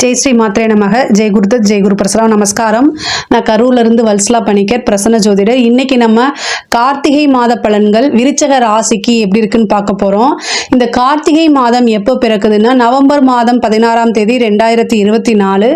ஜெய் ஸ்ரீ மாத்ரே நமக. ஜெய் குருதத் ஜெய் குரு பிரசலாம் நமஸ்காரம். நான் கரூர்லேருந்து வல்ஸ்லா வல்சலா பணிக்கர் பிரசன்ன ஜோதிடர். இன்னைக்கு நம்ம கார்த்திகை மாத பலன்கள் விருச்சக ராசிக்கு எப்படி இருக்குன்னு பார்க்க போகிறோம் இந்த கார்த்திகை மாதம் எப்போ பிறக்குதுன்னா நவம்பர் மாதம் பதினாறாம் தேதி ரெண்டாயிரத்தி இருபத்தி நாலு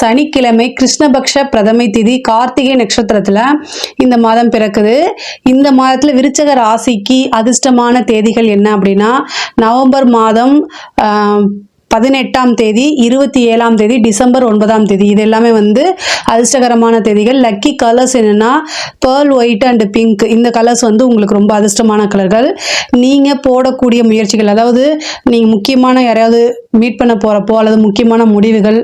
சனிக்கிழமை கிருஷ்ணபக்ஷ பிரதமை திதி கார்த்திகை நட்சத்திரத்தில் இந்த மாதம் பிறக்குது. இந்த மாதத்தில் விருச்சக ராசிக்கு அதிர்ஷ்டமான தேதிகள் என்ன அப்படின்னா நவம்பர் மாதம் பதினெட்டாம் தேதி இருபத்தி ஏழாம் தேதி டிசம்பர் ஒன்பதாம் தேதி. இது எல்லாமே வந்து அதிர்ஷ்டகரமான தேதிகள். லக்கி கலர்ஸ் என்னென்னா பேர்ல் ஒயிட் அண்ட் பிங்க் இந்த கலர்ஸ் வந்து உங்களுக்கு ரொம்ப அதிர்ஷ்டமான கலர்கள் நீங்கள் போடக்கூடிய முயற்சிகள் அதாவது நீங்கள் முக்கியமான யாரையாவது மீட் பண்ண போகிறப்போ அல்லது முக்கியமான முடிவுகள்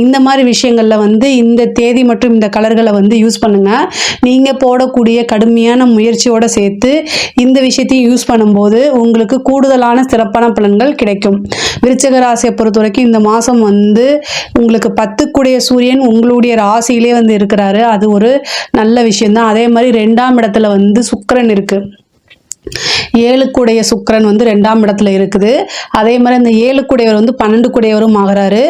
இந்த மாதிரி விஷயங்களில் வந்து இந்த தேதி மற்றும் இந்த கலர்களை வந்து யூஸ் பண்ணுங்கள் நீங்கள் போடக்கூடிய கடுமையான முயற்சியோடு சேர்த்து இந்த விஷயத்தையும் யூஸ் பண்ணும்போது உங்களுக்கு கூடுதலான சிறப்பான பலன்கள் கிடைக்கும். விருச்சகராசி ராசியை பொறுத்த வரைக்கும் இந்த மாதம் வந்து உங்களுக்கு பத்துக்குடைய சூரியன் உங்களுடைய ராசியிலே வந்து இருக்கிறாரு. அது ஒரு நல்ல விஷயம்தான். அதே மாதிரி ரெண்டாம் இடத்துல வந்து சுக்கரன் இருக்குது ஏழுக்குடைய சுக்கிரன் வந்து ரெண்டாம் இடத்துல இருக்குது. அதே மாதிரி இந்த ஏழுக்குடையவர் வந்து பன்னெண்டு குடையவரும் ஆகிறாரு.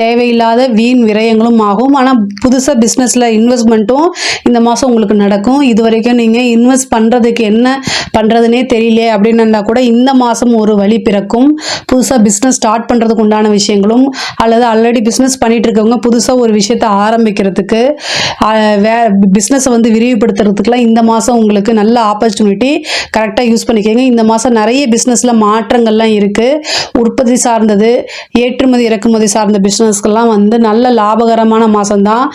தேவையில்லாத வீண் விரயங்களும் ஆகும். ஆனால் புதுசாக பிஸ்னஸில் இன்வெஸ்ட்மெண்ட்டும் இந்த மாதம் உங்களுக்கு நடக்கும். இது வரைக்கும் நீங்கள் இன்வெஸ்ட் பண்ணுறதுக்கு என்ன பண்ணுறதுனே தெரியலையே அப்படின்னு கூட இந்த மாதம் ஒரு வழி பிறக்கும். புதுசாக பிஸ்னஸ் ஸ்டார்ட் பண்ணுறதுக்கு உண்டான விஷயங்களும் அல்லது ஆல்ரெடி பிஸ்னஸ் பண்ணிட்டு இருக்கவங்க புதுசாக ஒரு விஷயத்தை ஆரம்பிக்கிறதுக்கு வே பிஸ்னஸை வந்து விரிவுபடுத்துறதுக்குலாம் இந்த மாதம் உங்களுக்கு நல்ல ஆப்பர்ச்சுனிட்டி கரெக்டாக யூஸ் பண்ணிக்கோங்க. இந்த மாதம் நிறைய பிஸ்னஸில் மாற்றங்கள்லாம் இருக்குது உற்பத்தி சார்ந்தது ஏற்றுமதி இறக்குமதி சார்ந்த பிஸ்னஸ்க்கெல்லாம் வந்து நல்ல லாபகரமான மாதம்தான்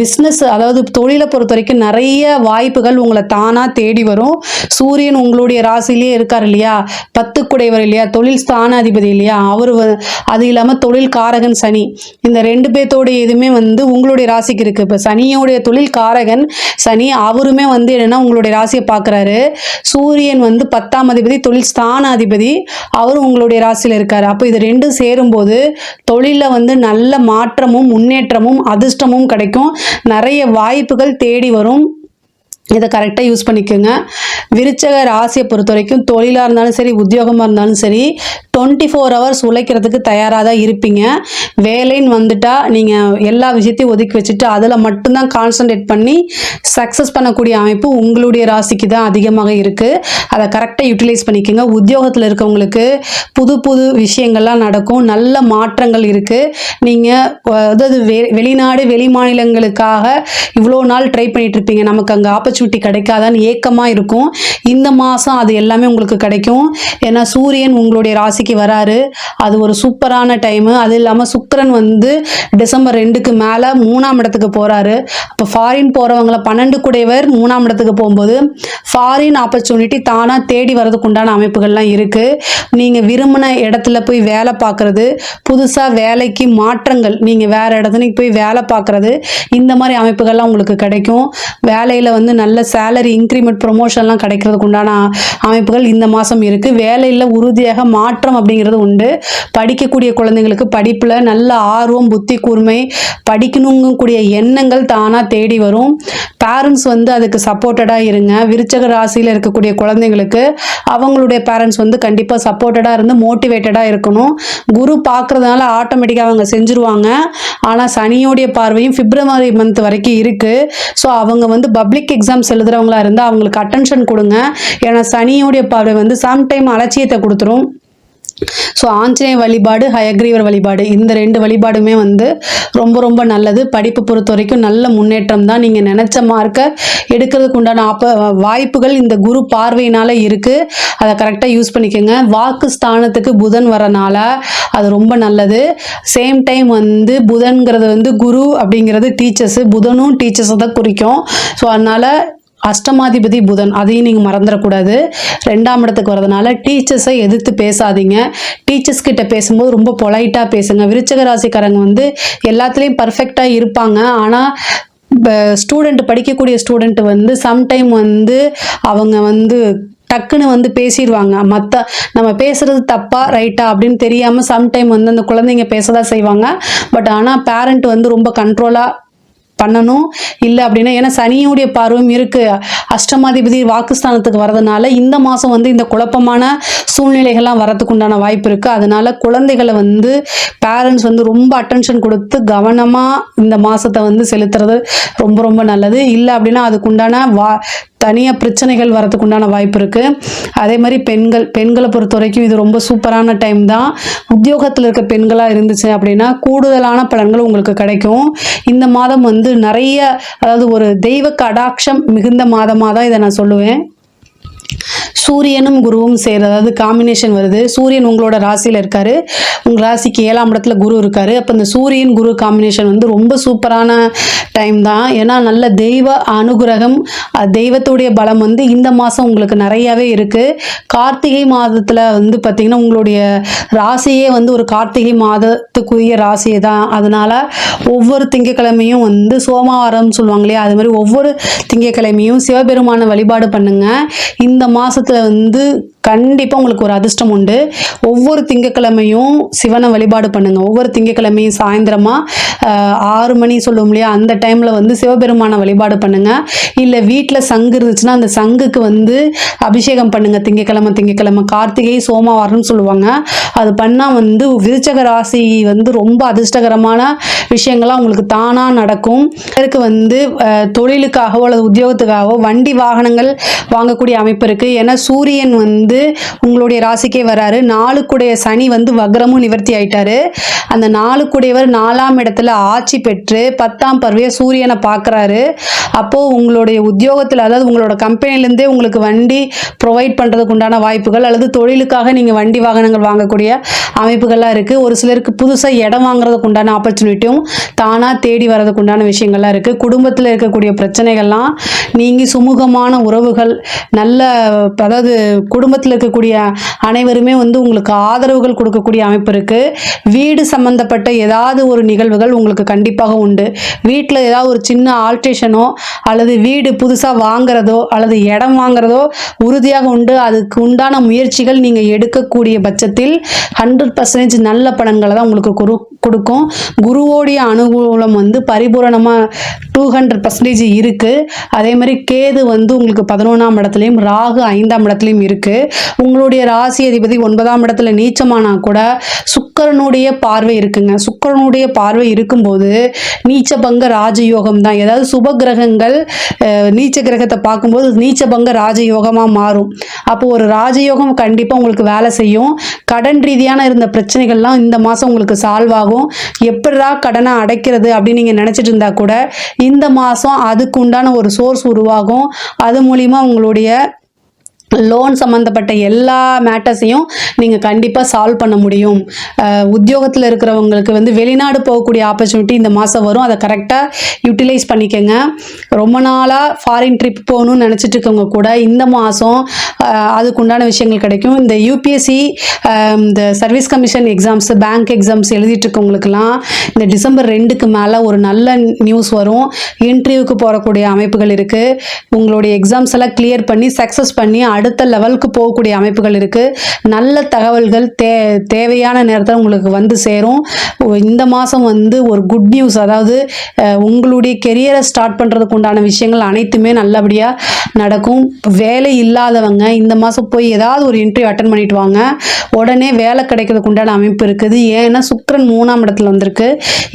பிஸ்னஸ் அதாவது தொழிலை பொறுத்த வரைக்கும் நிறைய வாய்ப்புகள் உங்களை தானாக தேடி வரும். சூரியன் உங்களுடைய ராசிலேயே இருக்கார் இல்லையா? பத்துக்குடையவர் இல்லையா? தொழில் ஸ்தானாதிபதி இல்லையா? அவர் அது இல்லாமல் தொழில் காரகன் சனி. இந்த ரெண்டு பேர்த்தோடைய இதுவுமே வந்து உங்களுடைய ராசிக்கு இருக்குது இப்போ சனியோடைய தொழில் காரகன் சனி அவருமே வந்து என்னென்னா உங்களுடைய ராசியை பார்க்குறாரு. சூரியன் வந்து வந்து பத்தாம் அதிபதி தொழில் ஸ்தானாதிபதி அவரும் உங்களுடைய ராசியில் இருக்கார். அப்போ இது ரெண்டும் சேரும்போது தொழிலில் வந்து நல்ல மாற்றமும் முன்னேற்றமும் அதிர்ஷ்டமும் கிடைக்கும். நிறைய வாய்ப்புகள் தேடி வரும். இதை கரெக்டாக யூஸ் பண்ணிக்கோங்க. விருச்சக ராசியை பொறுத்த வரைக்கும் தொழிலாக இருந்தாலும் சரி உத்தியோகமாக இருந்தாலும் சரி டுவெண்ட்டி ஃபோர் ஹவர்ஸ் உழைக்கிறதுக்கு தயாராக தான் இருப்பீங்க. வேலைன்னு வந்துட்டா நீங்கள் எல்லா விஷயத்தையும் ஒதுக்கி வச்சுட்டு அதில் மட்டும்தான் கான்சன்ட்ரேட் பண்ணி சக்ஸஸ் பண்ணக்கூடிய அமைப்பு உங்களுடைய ராசிக்கு தான் அதிகமாக இருக்குது அதை கரெக்டாக யூட்டிலைஸ் பண்ணிக்கோங்க. உத்தியோகத்தில் இருக்கவங்களுக்கு புது புது விஷயங்கள்லாம் நடக்கும். நல்ல மாற்றங்கள் இருக்குது நீங்கள் அதாவது வெ வெளிநாடு வெளி மாநிலங்களுக்காக இவ்வளோ நாள் ட்ரை பண்ணிகிட்ருப்பீங்க நமக்கு அங்கே ஆப்பர்ச்சுனிட்டி கிடைக்காதான்னு ஏக்கமாக இருக்கும். இந்த மாதம் அது எல்லாமே உங்களுக்கு கிடைக்கும். ஏன்னா சூரியன் உங்களுடைய ராசிக்கு வராரு. அது ஒரு சூப்பரான டைமு அது இல்லாமல் சுக்கரன் வந்து டிசம்பர் ரெண்டுக்கு மேலே மூணாம் இடத்துக்கு போகிறாரு இப்போ ஃபாரின் போகிறவங்கள பன்னெண்டு குடையவர் மூணாம் இடத்துக்கு போகும்போது ஃபாரின் ஆப்பர்ச்சுனிட்டி தானாக தேடி வரதுக்கு உண்டான அமைப்புகள்லாம் இருக்குது நீங்கள் விரும்பின இடத்துல போய் வேலை பார்க்குறது புதுசாக வேலைக்கு மாற்றங்கள் நீங்கள் வேறு இடத்துல போய் வேலை பார்க்குறது இந்த மாதிரி அமைப்புகள்லாம் உங்களுக்கு கிடைக்கும். வேலையில் வந்து நல்ல சேலரி இன்க்ரிமெண்ட் ப்ரொமோஷன்லாம் கிடைக்கிறதுக்கு உண்டான அமைப்புகள் இந்த மாதம் இருக்குது வேலையில் உறுதியாக மாற்றம் அப்படிங்கிறது உண்டு. படிக்கக்கூடிய குழந்தைங்களுக்கு படிப்பில் நல்ல ஆர்வம் புத்தி கூர்மை படிக்கணுங்கக்கூடிய எண்ணங்கள் தானாக தேடி வரும். பேரண்ட்ஸ் வந்து அதுக்கு சப்போர்ட்டடாக இருங்க. விருச்சக ராசியில் இருக்கக்கூடிய குழந்தைங்களுக்கு அவங்களுடைய பேரண்ட்ஸ் வந்து கண்டிப்பாக சப்போர்ட்டடாக இருந்து மோட்டிவேட்டடாக இருக்கணும். குரு பார்க்குறதுனால ஆட்டோமேட்டிக்காக அவங்க செஞ்சுருவாங்க. ஆனால் சனியோடைய பார்வையும் பிப்ரவரி மந்த் வரைக்கும் இருக்குது ஸோ அவங்க வந்து பப்ளிக் எக்ஸாம் எக்ஸாம்ஸ் எழுதுறவங்களா இருந்தால் அவங்களுக்கு அட்டென்ஷன் கொடுங்க. ஏன்னா சனியோடைய பார்வை வந்து சம்டைம் அலட்சியத்தை கொடுத்துரும். ஸோ ஆஞ்சநேய வழிபாடு ஹயக்ரீவர் வழிபாடு இந்த ரெண்டு வழிபாடுமே வந்து ரொம்ப ரொம்ப நல்லது. படிப்பு பொறுத்த வரைக்கும் நல்ல முன்னேற்றம் தான். நீங்கள் நினச்ச மார்க்கை எடுக்கிறதுக்கு உண்டான ஆப்ப வாய்ப்புகள் இந்த குரு பார்வையினால் இருக்குது அதை கரெக்டாக யூஸ் பண்ணிக்கோங்க. வாக்கு ஸ்தானத்துக்கு புதன் வரனால அது ரொம்ப நல்லது. சேம் டைம் வந்து புதன்கிறது வந்து குரு அப்படிங்கிறது டீச்சர்ஸு புதனும் டீச்சர்ஸை தான் குறிக்கும். ஸோ அதனால் அஷ்டமாதிபதி புதன் அதையும் நீங்கள் மறந்துடக்கூடாது. ரெண்டாம் இடத்துக்கு வரதுனால டீச்சர்ஸை எதிர்த்து பேசாதீங்க. டீச்சர்ஸ் கிட்ட பேசும்போது ரொம்ப பொலைட்டாக பேசுங்க. விருச்சக ராசிக்காரங்க வந்து எல்லாத்துலேயும் பர்ஃபெக்டாக இருப்பாங்க. ஆனால் ஸ்டூடெண்ட் படிக்கக்கூடிய ஸ்டூடெண்ட் வந்து சம்டைம் வந்து அவங்க வந்து டக்குன்னு வந்து பேசிடுவாங்க மற்ற நம்ம பேசுறது தப்பா ரைட்டா அப்படின்னு தெரியாமல் சம்டைம் வந்து அந்த குழந்தைங்க பேச தான் செய்வாங்க. பட் ஆனால் பேரண்ட் வந்து ரொம்ப கண்ட்ரோலாக பண்ணணும். இல்லை அப்படின்னா ஏன்னா சனியுடைய பார்வையும் இருக்கு. அஷ்டமாதிபதி வாக்குஸ்தானத்துக்கு வரதுனால இந்த மாதம் வந்து இந்த குழப்பமான சூழ்நிலைகள்லாம் வரதுக்கு உண்டான வாய்ப்பு இருக்கு. அதனால குழந்தைகளை வந்து பேரண்ட்ஸ் வந்து ரொம்ப அட்டென்ஷன் கொடுத்து கவனமாக இந்த மாதத்தை வந்து செலுத்துறது ரொம்ப ரொம்ப நல்லது. இல்லை அப்படின்னா அதுக்குண்டான வா தனியாக பிரச்சனைகள் வரதுக்கு உண்டான வாய்ப்பு இருக்குது அதே மாதிரி பெண்கள் பெண்களை பொறுத்த வரைக்கும் இது ரொம்ப சூப்பரான டைம் தான். உத்தியோகத்தில் இருக்க பெண்களாக இருந்துச்சு அப்படின்னா கூடுதலான பலன்கள் உங்களுக்கு கிடைக்கும். இந்த மாதம் வந்து நிறைய அதாவது ஒரு தெய்வ கடாட்சம் மிகுந்த மாதமாக தான் இதை நான் சொல்லுவேன். சூரியனும் குருவும் சேர்ந்து அதாவது காம்பினேஷன் வருது. சூரியன் உங்களோட ராசியில் இருக்காரு. உங்கள் ராசிக்கு ஏழாம் இடத்துல குரு இருக்காரு. அப்போ இந்த சூரியன் குரு காம்பினேஷன் வந்து ரொம்ப சூப்பரான டைம் தான். ஏன்னா நல்ல தெய்வ அனுகிரகம் தெய்வத்துடைய பலம் வந்து இந்த மாதம் உங்களுக்கு நிறையாவே இருக்குது கார்த்திகை மாதத்தில் வந்து பார்த்திங்கன்னா உங்களுடைய ராசியே வந்து ஒரு கார்த்திகை மாதத்துக்குரிய ராசி தான். அதனால் ஒவ்வொரு திங்கக்கிழமையும் வந்து சோமவாரம் சொல்லுவாங்க இல்லையா? அது மாதிரி ஒவ்வொரு திங்கக்கிழமையும் சிவபெருமான வழிபாடு பண்ணுங்கள் இந்த மாசத்துல வந்து கண்டிப்பாக உங்களுக்கு ஒரு அதிர்ஷ்டம் உண்டு. ஒவ்வொரு திங்கக்கிழமையும் சிவனை வழிபாடு பண்ணுங்க. ஒவ்வொரு திங்கக்கிழமையும் சாயந்தரமாக ஆறு மணி சொல்லுவோம் இல்லையா? அந்த டைமில் வந்து சிவபெருமானை வழிபாடு பண்ணுங்கள் இல்லை வீட்டில் சங்கு இருந்துச்சுன்னா அந்த சங்குக்கு வந்து அபிஷேகம் பண்ணுங்கள் திங்கக்கிழமை திங்கக்கிழமை. கார்த்திகை சோமவாரம்னு சொல்லுவாங்க. அது பண்ணால் வந்து விருச்சக ராசி வந்து ரொம்ப அதிர்ஷ்டகரமான விஷயங்கள்லாம் உங்களுக்கு தானாக நடக்கும். இதற்கு வந்து தொழிலுக்காகவோ அல்லது உத்தியோகத்துக்காகவோ வண்டி வாகனங்கள் வாங்கக்கூடிய அமைப்பு இருக்குது ஏன்னா சூரியன் வந்து உங்களுடைய ராசிக்கே வராரு. நாளுக்குடைய சனி வந்து வக்ரமும் நிவர்த்தி ஆயிட்டாரு. அந்த நாளுக்குடையவர் நாலாம் இடத்துல ஆட்சி பெற்று பத்தாம் பருவைய சூரியனை பார்க்குறாரு. அப்போது உங்களுடைய உத்தியோகத்தில் அதாவது உங்களோட கம்பெனிலேருந்தே உங்களுக்கு வண்டி ப்ரொவைட் பண்ணுறதுக்கு உண்டான வாய்ப்புகள் அல்லது தொழிலுக்காக நீங்கள் வண்டி வாகனங்கள் வாங்கக்கூடிய அமைப்புகள்லாம் இருக்குது ஒரு சிலருக்கு புதுசாக இடம் வாங்குறதுக்கு உண்டான ஆப்பர்ச்சுனிட்டியும் தானாக தேடி வர்றதுக்கு உண்டான விஷயங்கள்லாம் இருக்குது குடும்பத்தில் இருக்கக்கூடிய பிரச்சனைகள்லாம் நீங்கி சுமூகமான உறவுகள் நல்ல அதாவது குடும்பத்தில் இருக்கக்கூடிய அனைவருமே வந்து உங்களுக்கு ஆதரவுகள் கொடுக்கக்கூடிய அமைப்பு இருக்குது வீடு சம்மந்தப்பட்ட ஏதாவது ஒரு நிகழ்வுகள் உங்களுக்கு கண்டிப்பாக உண்டு. வீட்டில் ஏதாவது ஒரு சின்ன ஆல்ட்ரேஷனோ அல்லது வீடு புதுசாக வாங்குறதோ அல்லது இடம் வாங்குறதோ உறுதியாக உண்டு. அதுக்கு உண்டான முயற்சிகள் நீங்கள் எடுக்கக்கூடிய பட்சத்தில் ஹண்ட்ரட் பர்சன்டேஜ் நல்ல பலன்களை தான் உங்களுக்கு குரு கொடுக்கும். குருவோடைய அனுகூலம் வந்து பரிபூரணமாக டூ ஹண்ட்ரட் பர்சன்டேஜ் இருக்குது அதே மாதிரி கேது வந்து உங்களுக்கு பதினொன்றாம் இடத்துலையும் ராகு ஐந்தாம் இடத்துலையும் இருக்குது உங்களுடைய ராசி அதிபதி ஒன்பதாம் இடத்துல நீச்சமானா கூட சுக்கிரனுடைய பார்வை இருக்குங்க. சுக்கிரனுடைய பார்வை இருக்கும்போது நீச்சபங்க ராஜயோகம் தான். ஏதாவது சுப கிரகங்கள் நீச்ச கிரகத்தை பார்க்கும்போது நீச்சபங்க ராஜயோகமாக மாறும். அப்போ ஒரு ராஜயோகம் கண்டிப்பாக உங்களுக்கு வேலை செய்யும். கடன் ரீதியான இருந்த பிரச்சனைகள்லாம் இந்த மாதம் உங்களுக்கு சால்வ் ஆகும். எப்படிடா கடனை அடைக்கிறது அப்படின்னு நீங்கள் நினச்சிட்டு இருந்தா கூட இந்த மாதம் அதுக்கு உண்டான ஒரு சோர்ஸ் உருவாகும். அது மூலிமா உங்களுடைய லோன் சம்மந்தப்பட்ட எல்லா மேட்டர்ஸையும் நீங்கள் கண்டிப்பாக சால்வ் பண்ண முடியும். உத்தியோகத்தில் இருக்கிறவங்களுக்கு வந்து வெளிநாடு போகக்கூடிய ஆப்பர்ச்சுனிட்டி இந்த மாதம் வரும். அதை கரெக்டாக யூட்டிலைஸ் பண்ணிக்கோங்க. ரொம்ப நாளாக ஃபாரின் ட்ரிப் போகணும்னு நினச்சிட்டு இருக்கவங்க கூட இந்த மாதம் அதுக்குண்டான விஷயங்கள் கிடைக்கும். இந்த யூபிஎஸ்சி இந்த service commission exams bank exams எழுதிட்டு இருக்கவங்களுக்குலாம் இந்த டிசம்பர் ரெண்டுக்கு மேலே ஒரு நல்ல நியூஸ் வரும். இன்டர்வியூக்கு போகக்கூடிய அமைப்புகள் இருக்குது உங்களுடைய எக்ஸாம்ஸ் எல்லாம் கிளியர் பண்ணி சக்ஸஸ் பண்ணி அடுத்த லெவலுக்கு போகக்கூடிய அமைப்புகள் இருக்குது நல்ல தகவல்கள் தே தேவையான நேரத்தில் உங்களுக்கு வந்து சேரும். இந்த மாதம் வந்து ஒரு குட் நியூஸ் அதாவது உங்களுடைய கெரியரை ஸ்டார்ட் பண்ணுறதுக்கு உண்டான விஷயங்கள் அனைத்துமே நல்லபடியாக நடக்கும். வேலை இல்லாதவங்க இந்த மாதம் போய் ஏதாவது ஒரு இன்டர்வியூ அட்டன் பண்ணிட்டு வாங்க. உடனே வேலை கிடைக்கிறதுக்கு உண்டான அமைப்பு இருக்குது. ஏன்னா சுக்கரன் மூணாம் இடத்துல வந்திருக்கு.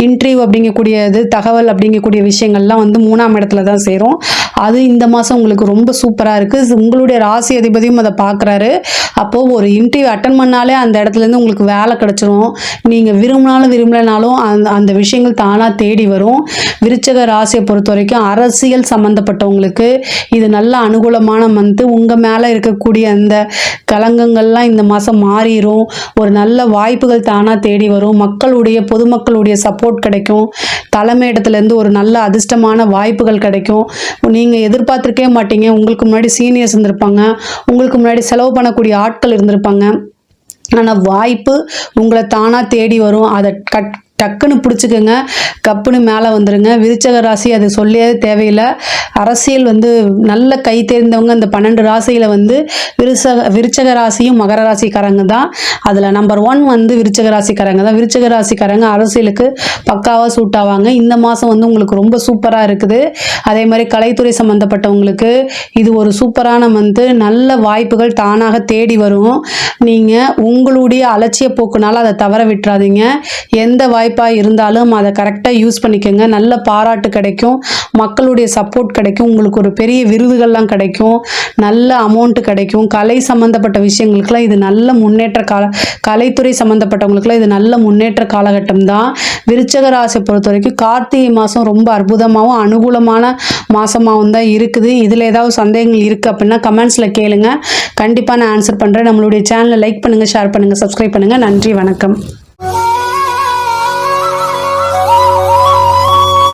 இன்டர்வியூ அப்படிங்கக்கூடியது தகவல் அப்படிங்கக்கூடிய விஷயங்கள்லாம் வந்து மூணாம் இடத்துல தான் சேரும். அது இந்த மாதம் உங்களுக்கு ரொம்ப சூப்பராக இருக்குது உங்களுடைய ராசி அதிபதியும் அதை பார்க்குறாரு அப்போது ஒரு இன்டர்வியூ அட்டன் பண்ணாலே அந்த இடத்துலேருந்து உங்களுக்கு வேலை கிடச்சிரும். நீங்கள் விரும்பினாலும் விரும்பலைனாலும் அந்த அந்த விஷயங்கள் தானாக தேடி வரும். விருச்சக ராசியை பொறுத்த வரைக்கும் அரசியல் சம்மந்தப்பட்டவங்களுக்கு இது நல்ல அனுகூலமான மந்த்து உங்கள் மேலே இருக்கக்கூடிய அந்த கலங்கங்கள்லாம் இந்த மாதம் மாறிடும் ஒரு நல்ல வாய்ப்புகள் தானாக தேடி வரும். மக்களுடைய பொதுமக்களுடைய சப்போர்ட் கிடைக்கும். தலைமையிடத்துலேருந்து ஒரு நல்ல அதிர்ஷ்டமான வாய்ப்புகள் கிடைக்கும். நீங்கள் நீங்கள் எதிர்பார்த்துருக்கே மாட்டீங்க. உங்களுக்கு முன்னாடி சீனியர்ஸ் இருந்திருப்பாங்க. உங்களுக்கு முன்னாடி செலவு பண்ணக்கூடிய ஆட்கள் இருந்திருப்பாங்க. ஆனால் வாய்ப்பு உங்களை தானாக தேடி வரும். அதை கட் டக்குன்னு பிடிச்சிக்கோங்க. கப்புன்னு மேலே வந்துடுங்க விருச்சக ராசி அது சொல்லியே தேவையில்லை. அரசியல் வந்து நல்ல கை தேர்ந்தவங்க அந்த பன்னெண்டு ராசியில் வந்து விருச்சக விருச்சக ராசியும் மகர ராசிக்காரங்க தான். அதில் நம்பர் ஒன் வந்து விருச்சக ராசிக்காரங்க தான். விருச்சக ராசிக்காரங்க அரசியலுக்கு பக்காவாக சூட் ஆவாங்க. இந்த மாதம் வந்து உங்களுக்கு ரொம்ப சூப்பராக இருக்குது. அதே மாதிரி கலைத்துறை சம்மந்தப்பட்டவங்களுக்கு இது ஒரு சூப்பரான வந்து நல்ல வாய்ப்புகள் தானாக தேடி வரும். நீங்கள் உங்களுடைய அலட்சிய போக்குனால அதை தவற விட்டுறாதீங்க. எந்த வாய்ப்பாக இருந்தாலும் அதை கரெக்டாக யூஸ் பண்ணிக்கோங்க. நல்ல பாராட்டு கிடைக்கும். மக்களுடைய சப்போர்ட் கிடைக்கும். உங்களுக்கு ஒரு பெரிய விருதுகள்லாம் கிடைக்கும். நல்ல அமௌண்ட்டு கிடைக்கும். கலை சம்மந்தப்பட்ட விஷயங்களுக்குலாம் இது நல்ல முன்னேற்ற கால கலைத்துறை சம்மந்தப்பட்டவங்களுக்குலாம் இது நல்ல முன்னேற்ற காலகட்டம் தான். விருச்சக ராசியை பொறுத்த வரைக்கும் கார்த்திகை மாதம் ரொம்ப அற்புதமாகவும் அனுகூலமான மாதமாகவும் தான் இருக்குது. இதில் ஏதாவது சந்தேகங்கள் இருக்குது அப்படின்னா கமெண்ட்ஸில் கேளுங்க. கண்டிப்பாக நான் ஆன்சர் பண்ணுறேன் நம்மளுடைய சேனலை லைக் பண்ணுங்கள் ஷேர் பண்ணுங்கள் சப்ஸ்கிரைப் பண்ணுங்கள் நன்றி வணக்கம்.